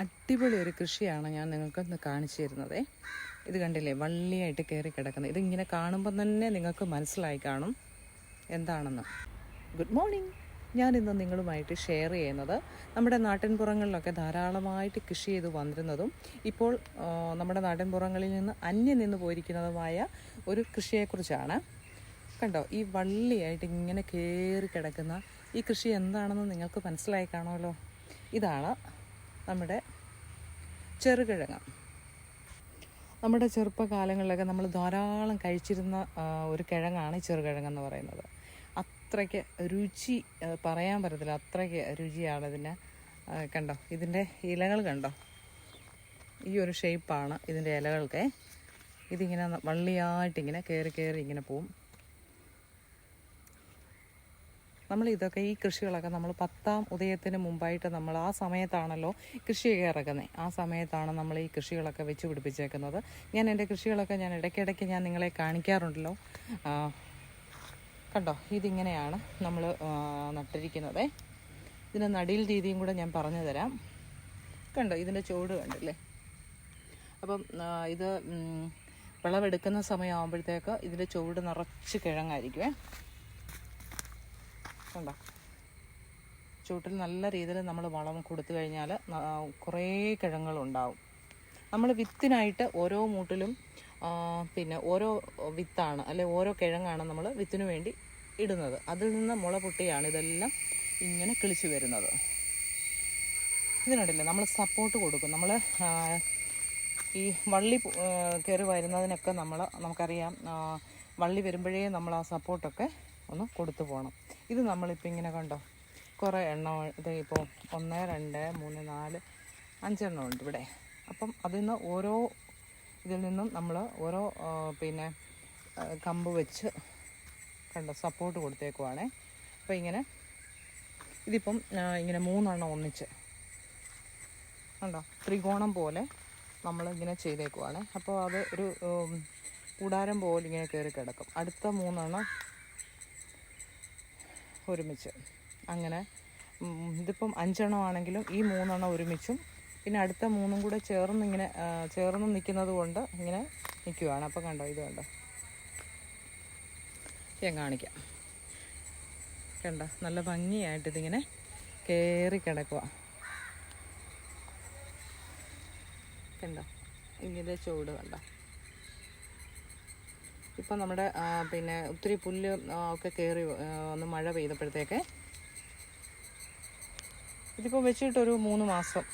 അടിപൊളി ഒരു കൃഷിയാണ് ഞാൻ നിങ്ങൾക്കൊന്ന് കാണിച്ചു തരുന്നത്. ഇത് കണ്ടില്ലേ വള്ളിയായിട്ട് കയറി കിടക്കുന്നത്. ഇതിങ്ങനെ കാണുമ്പോൾ തന്നെ നിങ്ങൾക്ക് മനസ്സിലായി കാണും എന്താണെന്ന്. ഗുഡ് മോർണിംഗ് ഞാൻ ഇന്ന് നിങ്ങളുമായിട്ട് ഷെയർ ചെയ്യുന്നത് നമ്മുടെ നാട്ടിൻപുറങ്ങളിലൊക്കെ ധാരാളമായിട്ട് കൃഷി ചെയ്ത് വന്നിരുന്നതും ഇപ്പോൾ നമ്മുടെ നാട്ടിൻപുറങ്ങളിൽ നിന്ന് അന്യം നിന്ന് പോയിരിക്കുന്നതുമായ ഒരു കൃഷിയെക്കുറിച്ചാണ്. കണ്ടോ ഈ വള്ളിയായിട്ട് ഇങ്ങനെ കയറി കിടക്കുന്ന ഈ കൃഷി എന്താണെന്ന് നിങ്ങൾക്ക് മനസ്സിലായി കാണുമല്ലോ. ഇതാണ് നമ്മുടെ ചെറുകിഴങ്ങ്. നമ്മുടെ ചെറുപ്പകാലങ്ങളിലൊക്കെ നമ്മൾ ധാരാളം കഴിച്ചിരുന്ന ഒരു കിഴങ്ങാണ് ചെറുകിഴങ്ങെന്ന് പറയുന്നത്. അത്രയ്ക്ക് രുചി പറയാൻ പറ്റത്തില്ല. അത്രയ്ക്ക് രുചിയാണ് കണ്ടോ? ഇതിന്റെ ഇലകൾ കണ്ടോ? ഈ ഒരു ഷേപ്പാണ് ഇതിന്റെ ഇലകൾക്ക്. ഇതിങ്ങനെ വള്ളിയായിട്ടിങ്ങനെ കയറി കയറി ഇങ്ങനെ പോവും. നമ്മൾ ഇതൊക്കെ ഈ കൃഷികളൊക്കെ നമ്മൾ പത്താം ഉദയത്തിന് മുമ്പായിട്ട് നമ്മൾ ആ സമയത്താണല്ലോ കൃഷിയൊക്കെ ഇറക്കുന്നത് ആ സമയത്താണ് നമ്മൾ ഈ കൃഷികളൊക്കെ വെച്ച് പിടിപ്പിച്ചേക്കുന്നത്. ഞാൻ എന്റെ കൃഷികളൊക്കെ ഞാൻ ഇടയ്ക്കിടയ്ക്ക് ഞാൻ നിങ്ങളെ കാണിക്കാറുണ്ടല്ലോ. കണ്ടോ? ഇതിങ്ങനെയാണ് നമ്മൾ നട്ടിരിക്കുന്നത്. ഇതിന്റെ നടിയിൽ രീതിയും കൂടെ ഞാൻ പറഞ്ഞു തരാം. കണ്ടോ? ഇതിന്റെ ചുവട് കണ്ടില്ലേ? അപ്പം ഇത് വിളവെടുക്കുന്ന സമയമാകുമ്പോഴത്തേക്ക് ഇതിന്റെ ചുവട് നിറച്ച് കിഴങ്ങായിരിക്കുമേ കണ്ടോ? ചൂട്ടിൽ നല്ല രീതിയിൽ നമ്മൾ വളം കൊടുത്തു കഴിഞ്ഞാൽ കുറേ കിഴങ്ങുകളുണ്ടാവും. നമ്മൾ വിത്തിനായിട്ട് ഓരോ മൂട്ടിലും പിന്നെ ഓരോ വിത്താണ് അല്ലെ ഓരോ കിഴങ്ങാണ് നമ്മൾ വിത്തിനു വേണ്ടി ഇടുന്നത്. അതിൽ നിന്ന് മുള പൊട്ടിയാണ് ഇതെല്ലാം ഇങ്ങനെ കിളിച്ചു വരുന്നത്. ഇതിനുണ്ടല്ലോ നമ്മൾ സപ്പോർട്ട് കൊടുക്കും. നമ്മൾ ഈ വള്ളി കയറി വരുന്നതിനൊക്കെ നമ്മൾ നമുക്കറിയാം വള്ളി വരുമ്പോഴേ നമ്മൾ ആ സപ്പോർട്ടൊക്കെ ഒന്ന് കൊടുത്തു പോകണം ഇത് നമ്മളിപ്പോൾ ഇങ്ങനെ കണ്ടോ? കുറേ എണ്ണം ഇത് ഇപ്പോൾ ഒന്ന് രണ്ട് മൂന്ന് നാല് അഞ്ചെണ്ണം ഉണ്ട് ഇവിടെ. അപ്പം അതിൽ നിന്ന് ഓരോ ഇതിൽ നിന്നും നമ്മൾ ഓരോ പിന്നെ കമ്പ് വെച്ച് കണ്ടോ സപ്പോർട്ട് കൊടുത്തേക്കുവാണേ. അപ്പോൾ ഇങ്ങനെ ഇതിപ്പം ഇങ്ങനെ മൂന്നെണ്ണം ഒന്നിച്ച് കണ്ടോ? ത്രികോണം പോലെ നമ്മൾ ഇങ്ങനെ ചെയ്തേക്കുവാണ്. അപ്പോൾ അത് ഒരു കൂടാരം പോലെ ഇങ്ങനെ കയറി കിടക്കും. അടുത്ത മൂന്നെണ്ണം ഒരുമിച്ച്. അങ്ങനെ ഇതിപ്പം അഞ്ചെണ്ണം ആണെങ്കിലും ഈ മൂന്നെണ്ണം ഒരുമിച്ചും പിന്നെ അടുത്ത മൂന്നും കൂടെ ചേർന്ന് ഇങ്ങനെ ചേർന്ന് നിൽക്കുന്നത് കൊണ്ട് ഇങ്ങനെ നിൽക്കുവാണ്. അപ്പോൾ കണ്ടോ ഇത് കണ്ടോ? ഞാൻ കാണിക്കാം. കണ്ടോ നല്ല ഭംഗിയായിട്ട് ഇതിങ്ങനെ കയറി കിടക്കുക കണ്ടോ ഇങ്ങനെ ചൂട് കണ്ടോ? ഇപ്പം നമ്മുടെ പിന്നെ ഒത്തിരി പുല്ല് ഒക്കെ കയറി ഒന്ന് മഴ പെയ്തപ്പോഴത്തേക്ക് ഇതിപ്പോൾ വെച്ചിട്ടൊരു മൂന്ന് മാസം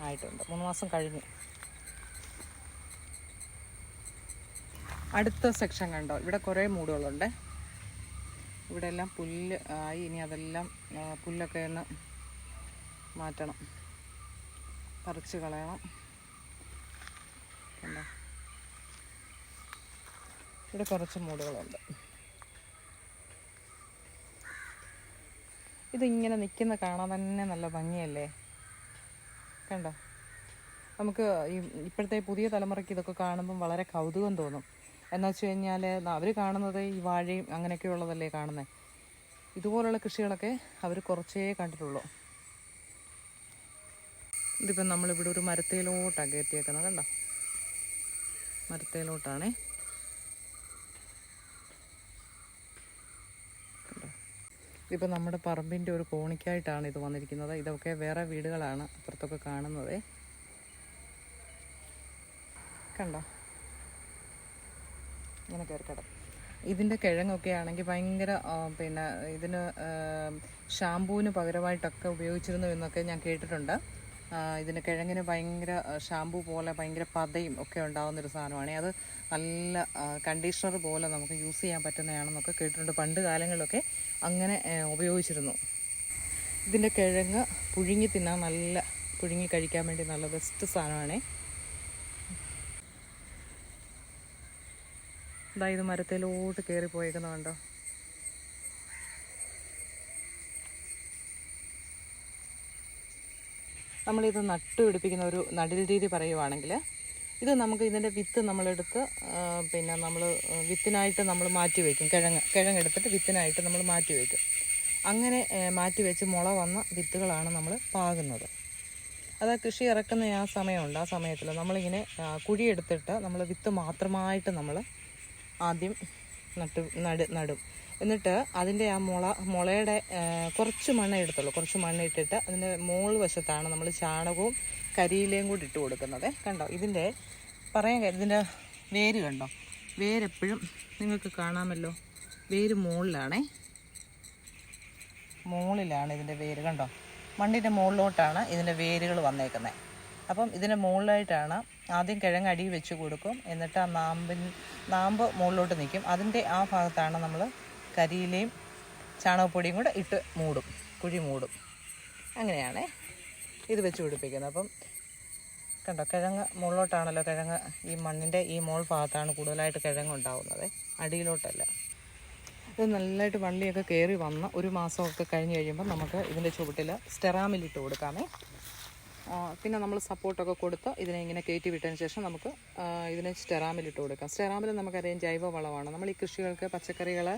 ആയിട്ടുണ്ട്. മൂന്ന് മാസം കഴിഞ്ഞു. അടുത്ത സെക്ഷൻ കണ്ടോ? ഇവിടെ കുറേ മൂടുകളുണ്ട്. ഇവിടെ എല്ലാം പുല്ല് ആയി. ഇനി അതെല്ലാം പുല്ലൊക്കെ ഒന്ന് മാറ്റണം. പറിച്ച് കളയണം. കണ്ടോ? ഇവിടെ കുറച്ച് മൂടുകളുണ്ട്. ഇതിങ്ങനെ നിൽക്കുന്ന കാണാൻ തന്നെ നല്ല ഭംഗിയല്ലേ? കണ്ടോ? നമുക്ക് ഈ ഇപ്പോഴത്തെ പുതിയ തലമുറയ്ക്ക് ഇതൊക്കെ കാണുമ്പം വളരെ കൗതുകം തോന്നും. എന്നു വെച്ച് കഴിഞ്ഞാൽ അവർ കാണുന്നത് ഈ വാഴയും അങ്ങനെയൊക്കെയുള്ളതല്ലേ കാണുന്നത് ഇതുപോലുള്ള കൃഷികളൊക്കെ അവർ കുറച്ചേ കണ്ടിട്ടുള്ളൂ. ഇതിപ്പം നമ്മളിവിടെ ഒരു മരത്തേലോട്ടാണ് കയറ്റിയേക്കുന്നത് കണ്ടോ? മരത്തേലോട്ടാണേ. ഇതിപ്പോൾ നമ്മുടെ പറമ്പിന്റെ ഒരു കോണിക്കായിട്ടാണ് ഇത് വന്നിരിക്കുന്നത്. ഇതൊക്കെ വേറെ വീടുകളാണ് അപ്പുറത്തൊക്കെ കാണുന്നത്. കണ്ടോ? ഇങ്ങനെ കയറിക്കട ഇതിന്റെ കിഴങ്ങൊക്കെ ആണെങ്കിൽ ഭയങ്കര പിന്നെ ഇതിന് ഷാമ്പൂവിന് പകരമായിട്ടൊക്കെ ഉപയോഗിച്ചിരുന്നു എന്നൊക്കെ ഞാൻ കേട്ടിട്ടുണ്ട്. ഇതിന് കിഴങ്ങിന് ഭയങ്കര ഷാംപൂ പോലെ ഭയങ്കര പതയും ഒക്കെ ഉണ്ടാകുന്നൊരു സാധനമാണ്. അത് നല്ല കണ്ടീഷണർ പോലെ നമുക്ക് യൂസ് ചെയ്യാൻ പറ്റുന്നതാണെന്നൊക്കെ കേട്ടിട്ടുണ്ട്. പണ്ട് കാലങ്ങളിലൊക്കെ അങ്ങനെ ഉപയോഗിച്ചിരുന്നു. ഇതിന്റെ കിഴങ്ങ് പുഴുങ്ങി തിന്നാൻ നല്ല പുഴുങ്ങി കഴിക്കാൻ വേണ്ടി നല്ല ബെസ്റ്റ് സാധനമാണ്. ഇതാ ഇത് മരത്തിലോട്ട് കയറി പോയേക്കുന്നുണ്ടോ നമ്മളിത് നട്ടു പിടിപ്പിക്കുന്ന ഒരു നടിൽ രീതി പറയുവാണെങ്കിൽ ഇത് നമുക്ക് ഇതിന്റെ വിത്ത് നമ്മളെടുത്ത് പിന്നെ നമ്മൾ വിത്തിനായിട്ട് നമ്മൾ മാറ്റി വയ്ക്കും കിഴങ്ങ് കിഴങ്ങെടുത്തിട്ട് വിത്തിനായിട്ട് നമ്മൾ മാറ്റി വയ്ക്കും അങ്ങനെ മാറ്റി വെച്ച് മുള വന്ന വിത്തുകളാണ് നമ്മൾ പാകുന്നത്. അത് കൃഷി ഇറക്കുന്ന ആ സമയമുണ്ട്. ആ സമയത്തിൽ നമ്മളിങ്ങനെ കുഴിയെടുത്തിട്ട് നമ്മൾ വിത്ത് മാത്രമായിട്ട് നമ്മൾ ആദ്യം നട്ട് നട നടും. എന്നിട്ട് അതിന്റെ ആ മുള മുളയുടെ കുറച്ച് മണ്ണ് എടുത്തുള്ളൂ. കുറച്ച് മണ്ണ് ഇട്ടിട്ട് അതിന്റെ മോൾ വശത്താണ് നമ്മൾ ചാണകവും കരിയിലയും കൂടി ഇട്ട് കൊടുക്കുന്നത്. കണ്ടോ? ഇതിന്റെ പറയാൻ ഇതിന്റെ വേര് കണ്ടോ? വേരെപ്പോഴും നിങ്ങൾക്ക് കാണാമല്ലോ. വേര് മുകളിലാണേ. മുകളിലാണ് ഇതിന്റെ വേര് കണ്ടോ? മണ്ണിന്റെ മുകളിലോട്ടാണ് ഇതിന്റെ വേരുകൾ വന്നേക്കുന്നത് അപ്പം ഇതിന്റെ മുകളിലായിട്ടാണ് ആദ്യം കിഴങ്ങ് അടി വെച്ച് കൊടുക്കും. എന്നിട്ട് ആ നാമ്പിൻ നാമ്പ് മുകളിലോട്ട് നിൽക്കും. അതിന്റെ ആ ഭാഗത്താണ് നമ്മൾ കരിയിലയും ചാണകപ്പൊടിയും കൂടെ ഇട്ട് മൂടും കുഴി മൂടും. അങ്ങനെയാണ് ഇത് വെച്ച് പിടിപ്പിക്കുന്നത്. അപ്പം കണ്ടോ കിഴങ്ങ് മുകളിലോട്ടാണല്ലോ കിഴങ്ങ് ഈ മണ്ണിന്റെ ഈ മോൾ ഭാഗത്താണ് കൂടുതലായിട്ട് കിഴങ്ങ് ഉണ്ടാവുന്നത് അടിയിലോട്ടല്ല. ഇത് നല്ലതായിട്ട് വള്ളിയൊക്കെ കയറി വന്ന് ഒരു മാസമൊക്കെ കഴിഞ്ഞ് കഴിയുമ്പോൾ നമുക്ക് ഇതിന്റെ ചുവട്ടിൽ സ്റ്റെറാമിലിട്ട് കൊടുക്കാമേ. പിന്നെ നമ്മൾ സപ്പോർട്ടൊക്കെ കൊടുത്ത് ഇതിനെ ഇങ്ങനെ കയറ്റി വിട്ടതിന് ശേഷം നമുക്ക് ഇതിനെ സ്റ്റെറാമിലിട്ട് കൊടുക്കാം. സ്റ്റെറാമിൽ നമുക്കറിയാം ജൈവ വളമാണ് നമ്മൾ ഈ കൃഷികൾക്ക് പച്ചക്കറികൾ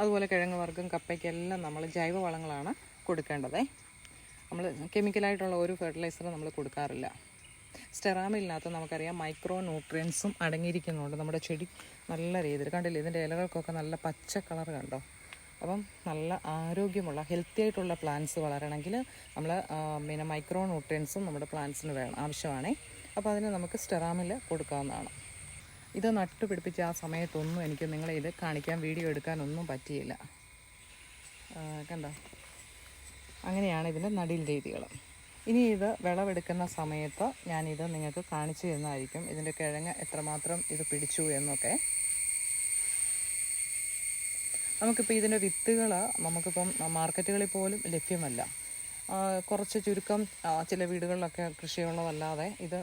അതുപോലെ കിഴങ്ങ് വർഗം കപ്പയ്ക്കെല്ലാം നമ്മൾ ജൈവ വളങ്ങളാണ് കൊടുക്കേണ്ടത്. നമ്മൾ കെമിക്കലായിട്ടുള്ള ഒരു ഫെർട്ടിലൈസറും നമ്മൾ കൊടുക്കാറില്ല. സ്റ്റെറാമിലിനകത്ത് നമുക്കറിയാം മൈക്രോ ന്യൂട്രിയൻസും അടങ്ങിയിരിക്കുന്നുണ്ട്. നമ്മുടെ ചെടി നല്ല രീതിയിൽ കണ്ടില്ലേ ഇതിന്റെ ഇലകൾക്കൊക്കെ നല്ല പച്ച കളർ കണ്ടോ? അപ്പം നല്ല ആരോഗ്യമുള്ള ഹെൽത്തി ആയിട്ടുള്ള പ്ലാന്റ്സ് വളരണമെങ്കിൽ നമ്മൾ പിന്നെ മൈക്രോ ന്യൂട്രിയൻസും നമ്മുടെ പ്ലാന്റ്സിന് വേണം ആവശ്യമാണേ. അപ്പോൾ അതിന് നമുക്ക് സ്റ്റെറാമിൽ കൊടുക്കാവുന്നതാണ്. ഇത് നട്ടുപിടിപ്പിച്ച ആ സമയത്തൊന്നും എനിക്ക് നിങ്ങളെ ഇത് കാണിക്കാൻ വീഡിയോ എടുക്കാനൊന്നും പറ്റിയില്ല. കണ്ട? അങ്ങനെയാണ് ഇതിന്റെ നടീൽ രീതികൾ. ഇനി ഇത് വിളവെടുക്കുന്ന സമയത്ത് ഞാനിത് നിങ്ങൾക്ക് കാണിച്ചു തരുന്നതായിരിക്കും ഇതിന്റെ കിഴങ്ങ് എത്രമാത്രം ഇത് പിടിച്ചു എന്നൊക്കെ. നമുക്കിപ്പോൾ ഇതിന്റെ വിത്തുകൾ നമുക്കിപ്പം മാർക്കറ്റുകളിൽ പോലും ലഭ്യമല്ല. കുറച്ച് ചുരുക്കം ചില വീടുകളിലൊക്കെ കൃഷിയുള്ളതല്ലാതെ ഇത്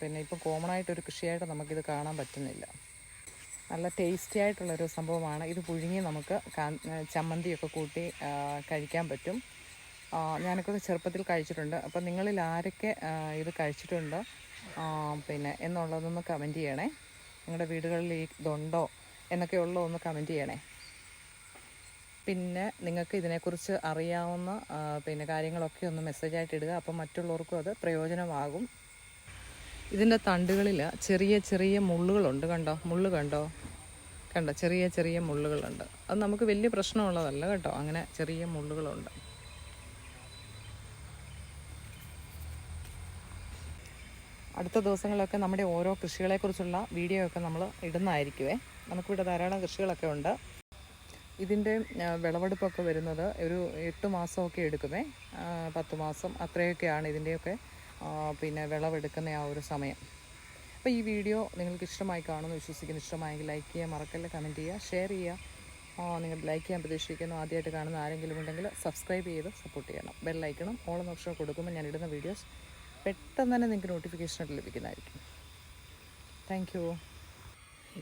പിന്നെ ഇപ്പോൾ കോമൺ ആയിട്ടൊരു കൃഷിയായിട്ട് നമുക്കിത് കാണാൻ പറ്റുന്നില്ല. നല്ല ടേസ്റ്റി ആയിട്ടുള്ളൊരു സംഭവമാണ്. ഇത് പുഴുങ്ങി നമുക്ക് ചമ്മന്തിയൊക്കെ കൂട്ടി കഴിക്കാൻ പറ്റും. ഞാനൊക്കെ ചെറുപ്പത്തിൽ കഴിച്ചിട്ടുണ്ട്. അപ്പം നിങ്ങളിൽ ആരൊക്കെ ഇത് കഴിച്ചിട്ടുണ്ട്? പിന്നെ എന്നുള്ളതൊന്ന് കമന്റ് ചെയ്യണേ. നിങ്ങളുടെ വീടുകളിൽ ഇതുണ്ടോ എന്നൊക്കെ ഒന്ന് കമന്റ് ചെയ്യണേ. പിന്നെ നിങ്ങൾക്ക് ഇതിനെക്കുറിച്ച് അറിയാവുന്ന പിന്നെ കാര്യങ്ങളൊക്കെ ഒന്ന് മെസ്സേജായിട്ട് ഇടുക. അപ്പം മറ്റുള്ളവർക്കും അത് പ്രയോജനമാകും. ഇതിന്റെ തണ്ടുകളിൽ ചെറിയ ചെറിയ മുള്ളുകളുണ്ട് കണ്ടോ? മുള്ളു കണ്ടോ? കണ്ടോ? ചെറിയ ചെറിയ മുള്ളുകളുണ്ട്. അത് നമുക്ക് വലിയ പ്രശ്നമുള്ളതല്ല കേട്ടോ. അങ്ങനെ ചെറിയ മുള്ളുകളുണ്ട്. അടുത്ത ദിവസങ്ങളിലൊക്കെ നമ്മുടെ ഓരോ കൃഷികളെക്കുറിച്ചുള്ള വീഡിയോ ഒക്കെ നമ്മൾ ഇടുന്നതായിരിക്കുമേ നമുക്കിവിടെ ധാരാളം കൃഷികളൊക്കെ ഉണ്ട്. ഇതിന്റെ വിളവെടുപ്പൊക്കെ വരുന്നത് ഒരു എട്ട് മാസമൊക്കെ എടുക്കുമേ പത്ത് മാസം അത്രയൊക്കെയാണ് ഇതിന്റെയൊക്കെ പിന്നെ വിളവെടുക്കുന്ന ആ ഒരു സമയം. അപ്പോൾ ഈ വീഡിയോ നിങ്ങൾക്ക് ഇഷ്ടമായി കാണുമെന്ന് വിശ്വസിക്കുന്നു ഇഷ്ടമായെങ്കിൽ ലൈക്ക് ചെയ്യുക മറക്കല്ല കമന്റ് ചെയ്യുക ഷെയർ ചെയ്യുക. നിങ്ങൾ ലൈക്ക് ചെയ്യാൻ പ്രതീക്ഷിക്കുന്നു ആദ്യമായിട്ട് കാണുന്ന ആരെങ്കിലും ഉണ്ടെങ്കിൽ സബ്സ്ക്രൈബ് ചെയ്ത് സപ്പോർട്ട് ചെയ്യണം. ബെല്ലൈക്കണം ഓളം ഓപ്ഷൻ കൊടുക്കുമ്പോൾ ഞാൻ ഇടുന്ന വീഡിയോസ് പെട്ടെന്ന് തന്നെ നിങ്ങൾക്ക് നോട്ടിഫിക്കേഷൻ ലഭിക്കുന്നതായിരിക്കും. താങ്ക്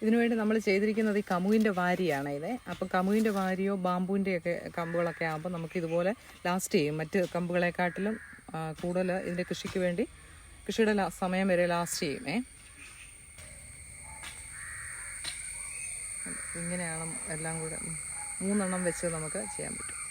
ഇതിനുവേണ്ടി നമ്മൾ ചെയ്തിരിക്കുന്നത് ഈ കമുവിന്റെ വാരിയാണ് ഇത്. അപ്പം കമുവിന്റെ വാരിയോ ബാമ്പുവിന്റെയൊക്കെ കമ്പുകളൊക്കെ ആകുമ്പോൾ നമുക്ക് ഇതുപോലെ ലാസ്റ്റ് ചെയ്യും. മറ്റ് കമ്പുകളെക്കാട്ടിലും കൂടുതൽ ഇതിന്റെ കൃഷിക്ക് വേണ്ടി കൃഷിയുടെ സമയം വരെ ലാസ്റ്റ് ചെയ്യുമേ ഇങ്ങനെയാണ് എല്ലാം കൂടെ മൂന്നെണ്ണം വെച്ച് നമുക്ക് ചെയ്യാൻ പറ്റും.